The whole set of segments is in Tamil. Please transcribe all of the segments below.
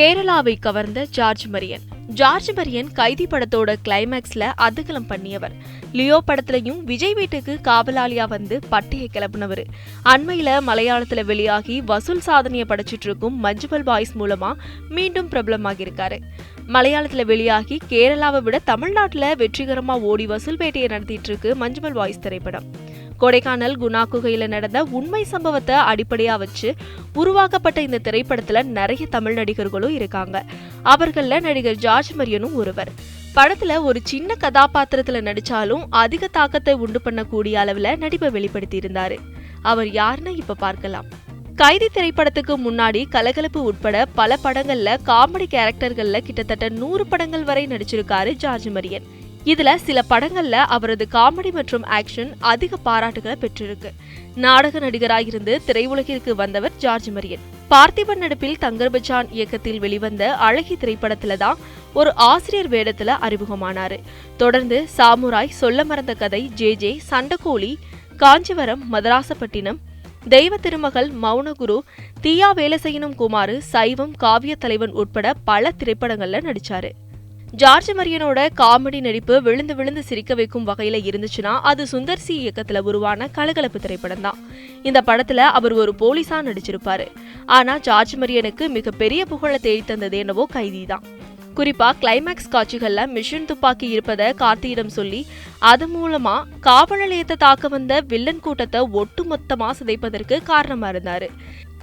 கேரளாவை கவர்ந்த ஜார்ஜ் மரியன். ஜார்ஜ் மரியன் கைதி படத்தோட கிளைமேக்ஸ்ல அதுகலம் பண்ணியவர். லியோ படத்துலையும் விஜய் வீட்டுக்கு காவலாளியா வந்து பட்டையை கிளப்புனவர். அண்மையில மலையாளத்துல வெளியாகி வசூல் சாதனையை படைச்சிட்டு இருக்கும் மஞ்சுமல் பாய்ஸ் மூலமா மீண்டும் பிரபலமாகியிருக்காரு. மலையாளத்துல வெளியாகி கேரளாவை விட தமிழ்நாட்டுல வெற்றிகரமா ஓடி வசூல் வேட்டையை நடத்திட்டு இருக்கு மஞ்சுமல் பாய்ஸ் திரைப்படம். கொடைக்கானல் குணா குகையில நடந்த உண்மை சம்பவத்தை அடிப்படையா வச்சு உருவாக்கப்பட்ட இந்த திரைப்படத்துல நிறைய தமிழ் நடிகர்களும் இருக்காங்க. அவர்கள்ல நடிகர் ஜார்ஜ் மரியனும் ஒருவர். படத்துல ஒரு சின்ன கதாபாத்திரத்துல நடிச்சாலும் அதிக தாக்கத்தை உண்டு பண்ணக்கூடிய அளவுல நடிப்பை வெளிப்படுத்தி இருந்தாரு அவர் யாருன்னு இப்ப பார்க்கலாம். கைதி திரைப்படத்துக்கு முன்னாடி கலகலப்பு உட்பட பல படங்கள்ல காமெடி கேரக்டர்கள்ல கிட்டத்தட்ட நூறு படங்கள் வரை நடிச்சிருக்காரு ஜார்ஜ் மரியன். இதுல சில படங்கள்ல அவரது காமெடி மற்றும் ஆக்ஷன் அதிக பாராட்டுகளை பெற்றிருக்கு. நாடக நடிகராக இருந்து திரையுலகிற்கு வந்தவர் ஜார்ஜ் மரியன். பார்த்திபன் நடிப்பில் தங்கர்பஜான் இயக்கத்தில் வெளிவந்த அழகி திரைப்படத்துல தான் ஒரு ஆசிரியர் வேடத்துல அறிமுகமானாரு. தொடர்ந்து Samurai Solla Marandha Kathai J J Sandakozhi Kanchivaram Madrasapattinam Deiva Thirumagal Mounaguru தீயா வேலை செய்யணும் குமாரு சைவம் காவிய தலைவன் உட்பட பல திரைப்படங்கள்ல நடிச்சாரு. ஜார்ஜ் மரியனோட காமெடி நடிப்பு விழுந்து விழுந்து சிரிக்க வைக்கும் வகையில இருந்துச்சுன்னா அது சுந்தர் சி இயக்கத்துல உருவான கலகலப்பு திரைப்படம் தான். இந்த படத்துல அவர் ஒரு போலீஸா நடிச்சிருப்பாரு. ஆனா ஜார்ஜ் மரியனுக்கு மிகப்பெரிய புகழை தேடி தந்தது என்னவோ கைதி தான் குறிப்பா கிளைமேக்ஸ் காட்சிகள்ல மிஷின் துப்பாக்கி இருப்பதை கார்த்தியிடம் சொல்லி அது மூலமா காவல் நிலையத்தை தாக்க வந்த வில்லன் கூட்டத்தை ஒட்டுமொத்தமா சிதைப்பதற்கு காரணமா இருந்தாரு.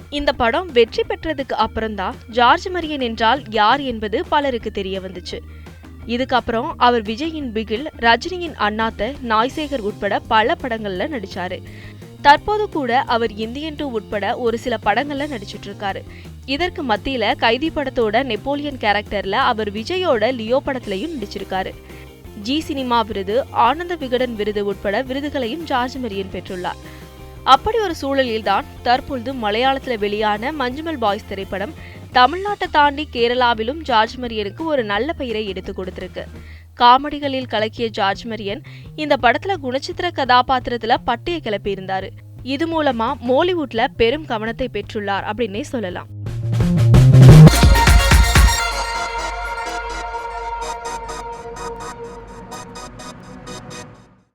இந்த படம் வெற்றி பெற்றதுக்கு அப்புறம்தான் ஜார்ஜ் மரியன் என்றால் யார் என்பது பலருக்கு தெரிய வந்துச்சு. இதுக்கப்புறம் அவர் விஜயின் பிகில் ரஜினியின் அண்ணாத்த நாய்சேகர் உட்பட பல படங்கள்ல நடிச்சாரு. தற்போது கூட அவர் இந்தியன் டூ உட்பட ஒரு சில படங்கள்ல நடிச்சிட்டு இருக்காரு இதற்கு மத்தியில கைதி படத்தோட நெப்போலியன் கேரக்டர்ல அவர் விஜயோட லியோ படத்திலையும் நடிச்சிருக்காரு. ஜி சினிமா விருது ஆனந்த விகடன் விருது உட்பட விருதுகளையும் ஜார்ஜ் மரியன் பெற்றுள்ளார். அப்படி ஒரு சூழலில்தான் தற்பொழுது மலையாளத்தில் வெளியான மஞ்சுமல் பாய்ஸ் திரைப்படம் தமிழ்நாட்டை தாண்டி கேரளாவிலும் ஜார்ஜ் மரியனுக்கு ஒரு நல்ல பெயரை எடுத்து கொடுத்திருக்கு. காமெடிகளில் கலக்கிய ஜார்ஜ் மரியன் இந்த படத்துல குணச்சித்திர கதாபாத்திரத்துல பட்டியை கிளப்பியிருந்தாரு. இது மூலமா மோலிவுட்ல பெரும் கவனத்தை பெற்றுள்ளார் அப்படின்னே சொல்லலாம்.